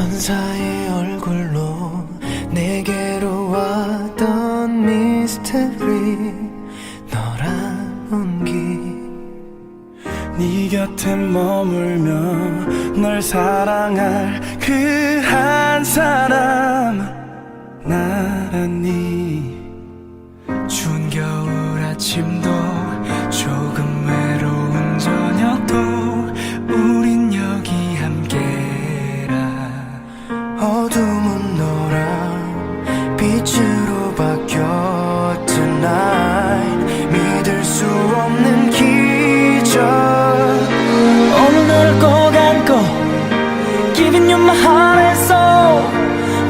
천사의 얼굴로 내게로 왔던 미스터리 너란 온기 네 곁에 머물며 널 사랑할 그 한 사람 나란히. 추운 겨울 아침도 빛으로 바뀌어 tonight 믿을 수 없는 기적 오늘 너를 꼭 안고 Giving you my heart and soul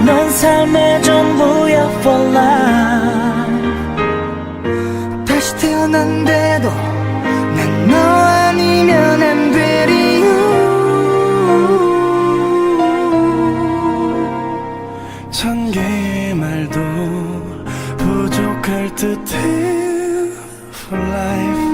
넌 삶의 전부야 for life 다시 태어난데도 천 개의 말도 부족할 듯해 for life.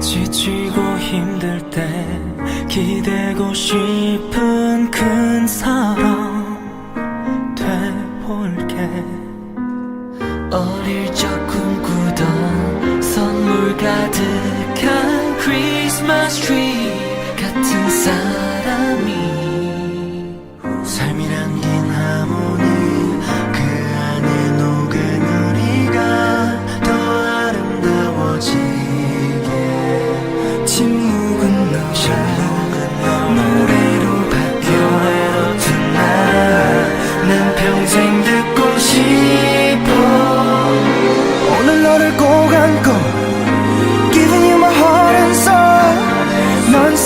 지치고 힘들 때 기대고 싶은 큰 사람 크리스마스 트리 같은 사람이 삶이란 긴 하모니 그 안에 녹은 우리가 더 아름다워지게. 침묵은 너라 노래로 바뀌어 tonight. 난 평생 듣고 싶어. 오늘 너를 꼭 안고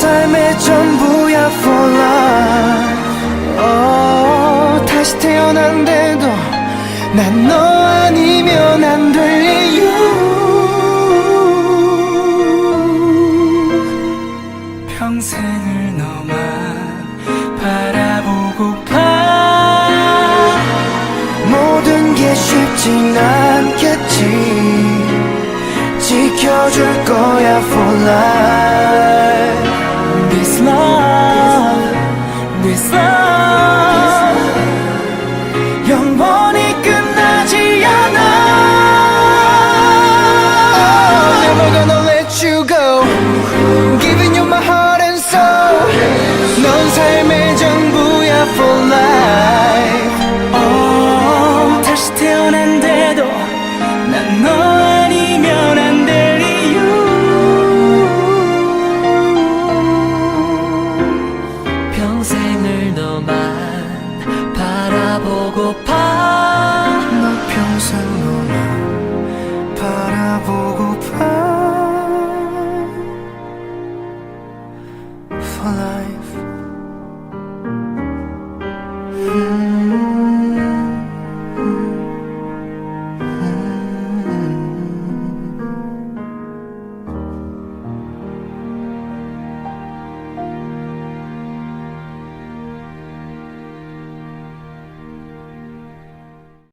삶의 전부야 for life oh, 다시 태어난데도 난 너 아니면 안 될 이유. 평생을 너만 바라보고파 모든 게 쉽진 않겠지. 지켜줄 거야 for life 너만 바라보고파 For life.